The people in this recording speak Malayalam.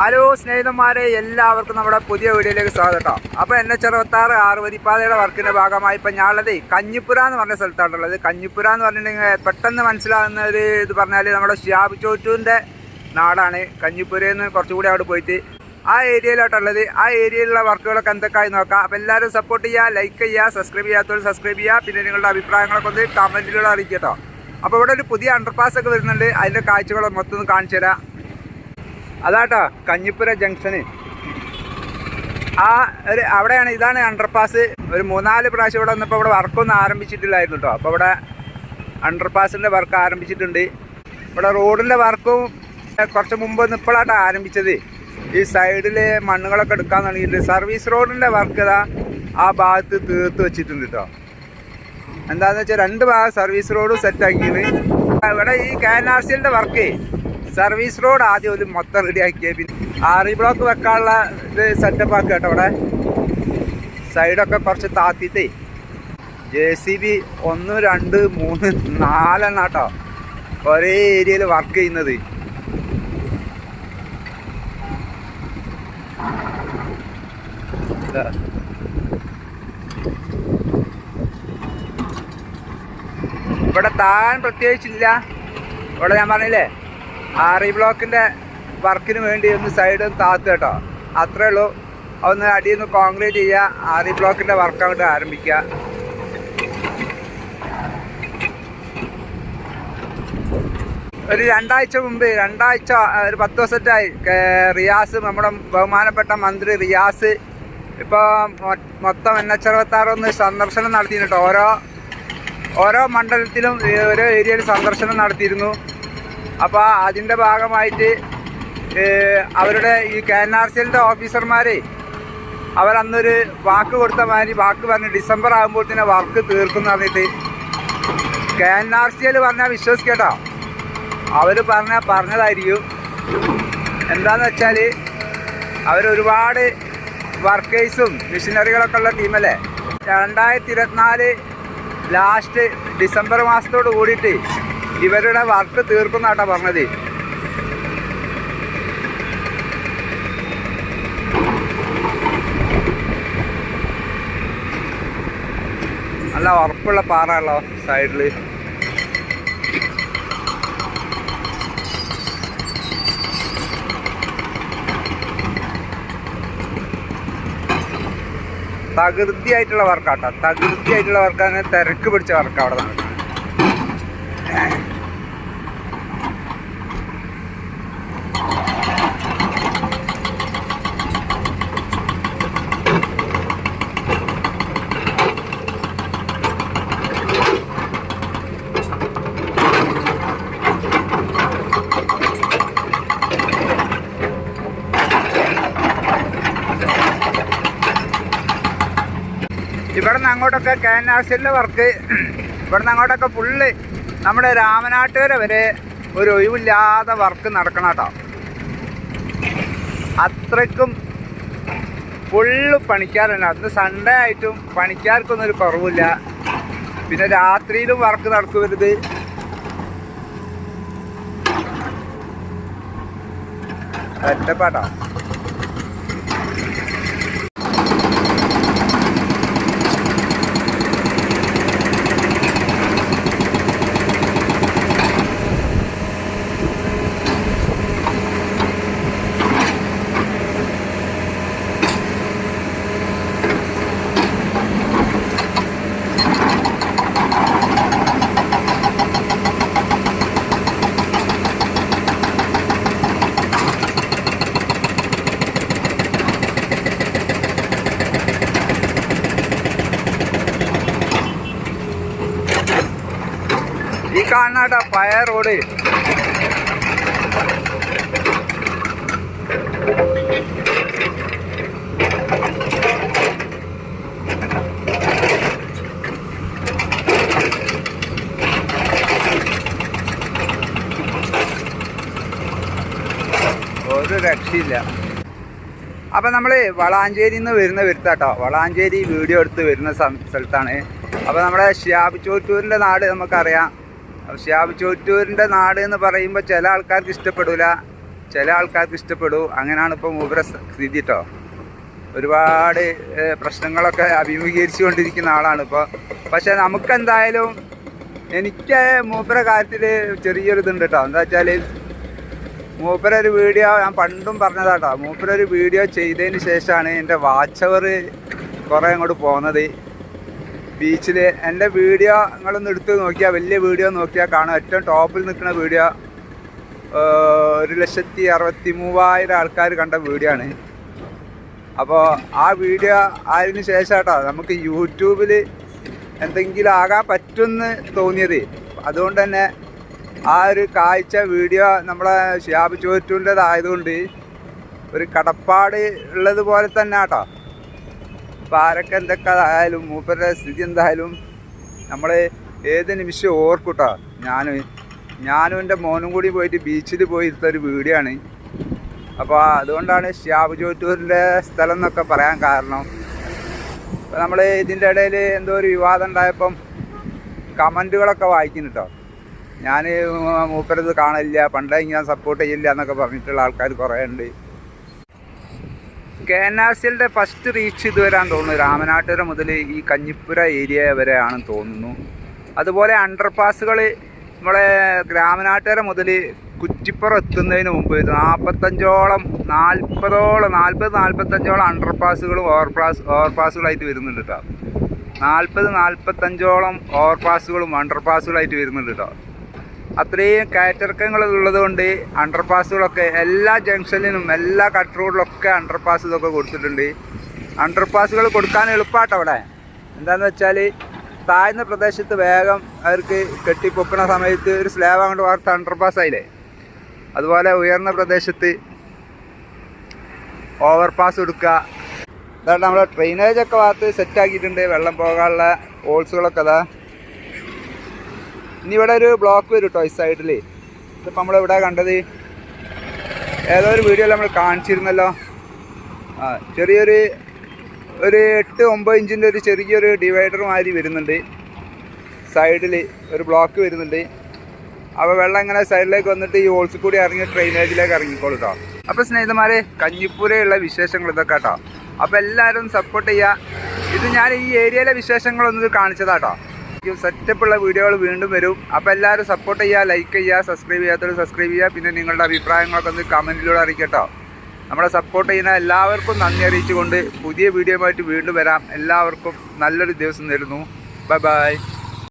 ഹലോ സ്നേഹിതന്മാരെ എല്ലാവർക്കും നമ്മുടെ പുതിയ വീഡിയോയിലേക്ക് സ്വാഗതം. അപ്പോൾ എൻ എച്ച് അറുപത്താറ് ആറുപതിപ്പാതയുടെ വർക്കിന്റെ ഭാഗമായി ഇപ്പോൾ ഞാനുള്ളത് കഞ്ഞിപ്പുര എന്ന് പറഞ്ഞ സ്ഥലത്താണുള്ളത്. കഞ്ഞിപ്പുര എന്ന് പറഞ്ഞിട്ടുണ്ടെങ്കിൽ പെട്ടെന്ന് മനസ്സിലാകുന്ന ഒരു ഇത് പറഞ്ഞാൽ നമ്മുടെ ഷിയാബ് ചോറ്റൂന്റെ നാടാണ്. കഞ്ഞിപ്പുരയിൽ കുറച്ചുകൂടി അവിടെ പോയിട്ട് ആ ഏരിയയിലോട്ടുള്ളത്. ആ ഏരിയയിലുള്ള വർക്കുകളൊക്കെ എന്തൊക്കെയായി നോക്കാം. അപ്പോൾ എല്ലാവരും സപ്പോർട്ട് ചെയ്യുക ലൈക്ക് ചെയ്യുക സബ്സ്ക്രൈബ് ചെയ്യാത്തവർ സബ്സ്ക്രൈബ് ചെയ്യുക. പിന്നെ നിങ്ങളുടെ അഭിപ്രായങ്ങളൊക്കെ ഒന്ന് കമന്റിലൂടെ അറിയിക്കട്ടോ കേട്ടോ. അപ്പോൾ ഇവിടെ ഒരു പുതിയ അണ്ടർപാസ് ഒക്കെ വരുന്നുണ്ട്. അതിന്റെ കാഴ്ചകളൊക്കെ മൊത്തം ഒന്ന് കാണിച്ചു തരാം. അതാട്ടോ കഞ്ഞിപ്പുര ജംഗ്ഷന്. ആ ഒരു അവിടെയാണ് ഇതാണ് അണ്ടർപാസ് ഒരു മൂന്നാൽ പ്രാവശ്യം ഇവിടെ വന്നപ്പോൾ ഇവിടെ വർക്കൊന്നും ആരംഭിച്ചിട്ടില്ലായിരുന്നു കേട്ടോ അപ്പോൾ ഇവിടെ അണ്ടർപാസിന്റെ വർക്ക് ആരംഭിച്ചിട്ടുണ്ട്. ഇവിടെ റോഡിന്റെ വർക്കും കുറച്ച് മുമ്പ് ഇപ്പോഴാട്ടോ ആരംഭിച്ചത്. ഈ സൈഡിൽ മണ്ണുകളൊക്കെ എടുക്കാൻ തുടങ്ങിയിട്ടുണ്ട്. സർവീസ് റോഡിന്റെ വർക്ക് ഇതാ ആ ഭാഗത്ത് തീർത്ത് വെച്ചിട്ടുണ്ട് കേട്ടോ എന്താണെന്ന് വെച്ചാൽ രണ്ട് ഭാഗം സർവീസ് റോഡും സെറ്റാക്കിയത് ഇവിടെ ഈ കെ എൻ ആർ സിയുടെ വർക്ക് സർവീസ് റോഡ് ആദ്യം ഒരു മൊത്തം റെഡിയാക്കിയ പിന്നെ ആറി ബ്ലോക്ക് വെക്കാനുള്ള ഇത് സെറ്റപ്പ് ആക്കുക കേട്ടോ അവിടെ. സൈഡൊക്കെ കുറച്ച് താത്തിട്ടേ ജെ സി ബി ഒന്ന് രണ്ട് മൂന്ന് നാലെണ്ണം കേട്ടോ ഒരേ ഏരിയയിൽ വർക്ക് ചെയ്യുന്നത്. ഇവിടെ താൻ പ്രത്യേകിച്ചില്ല. ഇവിടെ ഞാൻ പറഞ്ഞില്ലേ? ബ്ലോക്കിന്റെ ബ്ലോക്കിന്റെ വർക്കിന് വേണ്ടി ഒന്ന് സൈഡ് ഒന്ന് താത്ത് കേട്ടോ. അത്രേ ഉള്ളൂ. ഒന്ന് അടിയിൽ നിന്ന് കോൺക്രീറ്റ് ചെയ്യുക. ആറി ബ്ലോക്കിന്റെ വർക്ക് അങ്ങോട്ട് ആരംഭിക്കുക. ഒരു രണ്ടാഴ്ച മുമ്പ് രണ്ടാഴ്ച ഒരു പത്ത് ദിവസത്തായി റിയാസ് നമ്മുടെ ബഹുമാനപ്പെട്ട മന്ത്രി റിയാസ് ഇപ്പോൾ മൊത്തം എൻ എച്ച് അറുപത്താറൊന്ന് സന്ദർശനം നടത്തിയിട്ടുണ്ട്. ഓരോ ഓരോ മണ്ഡലത്തിലും ഓരോ ഏരിയയിൽ സന്ദർശനം നടത്തിയിരുന്നു. അപ്പോൾ അതിന്റെ ഭാഗമായിട്ട് അവരുടെ ഈ കെ എൻ ആർ സിയിലെ ഓഫീസർമാരെ അവരന്നൊരു വാക്ക് കൊടുത്ത മാതിരി വാക്ക് പറഞ്ഞ് ഡിസംബർ ആകുമ്പോഴത്തേനെ വർക്ക് തീർക്കും പറഞ്ഞിട്ട് കെ എൻ ആർ സിയിൽ പറഞ്ഞാൽ വിശ്വസിക്കട്ടോ. അവർ പറഞ്ഞ പറഞ്ഞതായിരിക്കും. എന്താന്ന് വെച്ചാൽ അവരൊരുപാട് വർക്കേഴ്സും മിഷനറികളൊക്കെ ഉള്ള ടീമല്ലേ? രണ്ടായിരത്തി ഇരുപത്തിനാല് ലാസ്റ്റ് ഡിസംബർ മാസത്തോട് കൂടിയിട്ട് ഇവരുടെ വർക്ക് തീർക്കുന്നാട്ടാ പറഞ്ഞത്. നല്ല ഉറപ്പുള്ള പാറാണല്ലോ സൈഡിൽ. തകൃതിയായിട്ടുള്ള വർക്കാട്ടോ. തകൃതിയായിട്ടുള്ള വർക്കാണ് തിരക്ക് പിടിച്ച വർക്ക് അവിടെ നടക്കുന്നത്. ഇവിടെ നിന്ന് അങ്ങോട്ടൊക്കെ കാനാസിലെ വർക്ക്. ഇവിടുന്ന് അങ്ങോട്ടൊക്കെ ഫുള്ള് നമ്മുടെ രാമനാട്ടുകര വരെ ഒരു ഒഴിവില്ലാതെ വർക്ക് നടക്കണം കേട്ടോ. അത്രയ്ക്കും ഫുള്ള് പണിക്കാരുണ്ട് അന്ന് സൺഡേ ആയിട്ടും പണിക്കാർക്കൊന്നും ഒരു കുറവില്ല. പിന്നെ രാത്രിയിലും വർക്ക് നടക്കുവരുത് ഒറ്റപ്പാട്ടോ ഈ കാണുന്ന റോഡ് ഒരു രക്ഷയില്ല. അപ്പം നമ്മൾ വളാഞ്ചേരി നിന്ന് വരുന്ന വരുത്താട്ടോ. വളാഞ്ചേരി വീഡിയോ എടുത്ത് വരുന്ന സ്ഥലത്താണ്. അപ്പോൾ നമ്മുടെ ഷിയാബ് നാട് നമുക്കറിയാം. ഷിയാബ് ചോറ്റൂരിന്റെ നാട് എന്ന് പറയുമ്പോൾ ചില ആൾക്കാർക്ക് ഇഷ്ടപ്പെടില്ല ചില ആൾക്കാർക്ക് ഇഷ്ടപ്പെടൂ. അങ്ങനെയാണ് ഇപ്പോൾ മൂപ്പര സ്ഥിതി കേട്ടോ ഒരുപാട് പ്രശ്നങ്ങളൊക്കെ അഭിമുഖീകരിച്ചു കൊണ്ടിരിക്കുന്ന ആളാണ് ഇപ്പോൾ പക്ഷേ നമുക്കെന്തായാലും എനിക്ക് മൂപ്പര കാര്യത്തിൽ ചെറിയൊരു ഇതുണ്ട് കേട്ടോ എന്താ വെച്ചാൽ മൂപ്പര ഒരു വീഡിയോ ഞാൻ പണ്ടും പറഞ്ഞതാട്ടോ മൂപ്പര ഒരു വീഡിയോ ചെയ്തതിന് ശേഷമാണ് എന്റെ വാച്ചവർ കുറേ അങ്ങോട്ട് പോകുന്നത് ബീച്ചിൽ എന്റെ വീഡിയോ നിങ്ങളൊന്ന് എടുത്ത് നോക്കിയാൽ വലിയ വീഡിയോ നോക്കിയാൽ കാണാം. ഏറ്റവും ടോപ്പിൽ നിൽക്കുന്ന വീഡിയോ ഒരു ലക്ഷത്തി അറുപത്തി മൂവായിരം ആൾക്കാർ കണ്ട വീഡിയോ ആണ്. അപ്പോൾ ആ വീഡിയോ ആയതിനു ശേഷം കേട്ടോ നമുക്ക് യൂട്യൂബിൽ എന്തെങ്കിലും ആകാൻ പറ്റുമെന്ന് തോന്നിയത്. അതുകൊണ്ട് തന്നെ ആ ഒരു കാഴ്ച വീഡിയോ നമ്മളെ ഷിയാബ് ചോറ്റൂന്റെതായതുകൊണ്ട് ഒരു കടപ്പാട് ഉള്ളത് പോലെ തന്നെ കേട്ടോ അപ്പോൾ ആരൊക്കെ എന്തൊക്കെ ആയാലും മൂപ്പരുടെ സ്ഥിതി എന്തായാലും നമ്മൾ ഏത് നിമിഷം ഓർക്കൂട്ടോ. ഞാൻ ഞാനും എന്റെ മോനും കൂടി പോയിട്ട് ബീച്ചിൽ പോയി എടുത്ത ഒരു വീഡിയോ ആണ് അപ്പോൾ അതുകൊണ്ടാണ് ഷിയാബ് ചോറ്റൂരിന്റെ സ്ഥലം എന്നൊക്കെ പറയാൻ കാരണം. അപ്പോൾ നമ്മൾ ഇതിന്റെ ഇടയിൽ എന്തോ ഒരു വിവാദം ഉണ്ടായപ്പം കമന്റുകളൊക്കെ വായിക്കുന്നു കേട്ടോ ഞാൻ മൂപ്പരത് കാണില്ല പണ്ടേ ഞാൻ സപ്പോർട്ട് ചെയ്യില്ല എന്നൊക്കെ പറഞ്ഞിട്ടുള്ള ആൾക്കാർ കുറേ ഉണ്ട് കെ എൻ ആർ സിയുടെ ഫസ്റ്റ് റീച്ച് ഇതുവരാൻ തോന്നുന്നു. രാമനാട്ടുകര മുതൽ ഈ കഞ്ഞിപ്പുര ഏരിയ വരെ ആണെന്ന് തോന്നുന്നു. അതുപോലെ അണ്ടർ പാസുകൾ നമ്മളെ രാമനാട്ടുകര മുതൽ കുറ്റിപ്പുറം എത്തുന്നതിന് മുമ്പ് നാൽപ്പത്തഞ്ചോളം നാൽപ്പതോളം നാൽപ്പത് നാൽപ്പത്തഞ്ചോളം അണ്ടർ പാസുകളും ഓവർ പാസ് ഓവർ പാസുകളായിട്ട് വരുന്നുണ്ട് കേട്ടോ നാൽപ്പത് നാൽപ്പത്തഞ്ചോളം ഓവർ പാസുകളും അണ്ടർ പാസുകളായിട്ട് വരുന്നുണ്ട് കേട്ടോ അത്രയും കയറ്റിറക്കങ്ങൾ ഉള്ളത് കൊണ്ട് അണ്ടർ പാസുകളൊക്കെ എല്ലാ ജംഗ്ഷനിലും എല്ലാ കട്ട് റോഡിലൊക്കെ അണ്ടർപാസ് ഇതൊക്കെ കൊടുത്തിട്ടുണ്ട്. അണ്ടർ പാസുകൾ കൊടുക്കാൻ എളുപ്പമാട്ടോ അവിടെ. എന്താണെന്ന് വെച്ചാൽ താഴ്ന്ന പ്രദേശത്ത് വേഗം അവർക്ക് കെട്ടിപ്പൊക്കണ സമയത്ത് ഒരു സ്ലാബ് അങ്ങോട്ട് വാർത്ത അണ്ടർപാസ് ആയില്ലേ? അതുപോലെ ഉയർന്ന പ്രദേശത്ത് ഓവർ പാസ് കൊടുക്കുക അതാണ് നമ്മുടെ ഡ്രെയിനേജൊക്കെ ഭാഗത്ത് സെറ്റാക്കിയിട്ടുണ്ട് വെള്ളം പോകാനുള്ള ഹോൾസുകളൊക്കെ അതാ ഇനി ഇവിടെ ഒരു ബ്ലോക്ക് വരും കേട്ടോ ഈ സൈഡിൽ ഇതിപ്പോൾ നമ്മളിവിടെ കണ്ടത്? ഏതോ ഒരു വീഡിയോയിൽ നമ്മൾ കാണിച്ചിരുന്നല്ലോ. ആ ചെറിയൊരു ഒരു എട്ട് ഒമ്പത് ഇഞ്ചിന്റെ ഒരു ചെറിയൊരു ഡിവൈഡർ മാതിരി വരുന്നുണ്ട്. സൈഡിൽ ഒരു ബ്ലോക്ക് വരുന്നുണ്ട്. അപ്പോൾ വെള്ളം ഇങ്ങനെ സൈഡിലേക്ക് വന്നിട്ട് ഈ ഹോൾസിൽ കൂടി ഇറങ്ങി ഡ്രെയിനേജിലേക്ക് ഇറങ്ങിക്കോളൂ കേട്ടോ അപ്പോൾ സ്നേഹിതന്മാരെ കഞ്ഞിപ്പൂരയുള്ള വിശേഷങ്ങൾ ഇതൊക്കെ കേട്ടോ അപ്പോൾ എല്ലാവരും സപ്പോർട്ട് ചെയ്യുക ഇത് ഞാൻ ഈ ഏരിയയിലെ വിശേഷങ്ങളൊന്നും കാണിച്ചതാട്ടോ സെറ്റപ്പുള്ള വീഡിയോകൾ വീണ്ടും വരും. അപ്പോൾ എല്ലാവരും സപ്പോർട്ട് ചെയ്യുക ലൈക്ക് ചെയ്യുക സബ്സ്ക്രൈബ് ചെയ്യാത്തവർ സബ്സ്ക്രൈബ് ചെയ്യുക. പിന്നെ നിങ്ങളുടെ അഭിപ്രായങ്ങളൊക്കെ ഒന്ന് കമന്റിലൂടെ അറിയിക്കട്ടോ നമ്മളെ സപ്പോർട്ട് ചെയ്യുന്ന എല്ലാവർക്കും നന്ദി അറിയിച്ചുകൊണ്ട് പുതിയ വീഡിയോയുമായിട്ട് വീണ്ടും വരാം. എല്ലാവർക്കും നല്ലൊരു ദിവസം തരുന്നു. Bye bye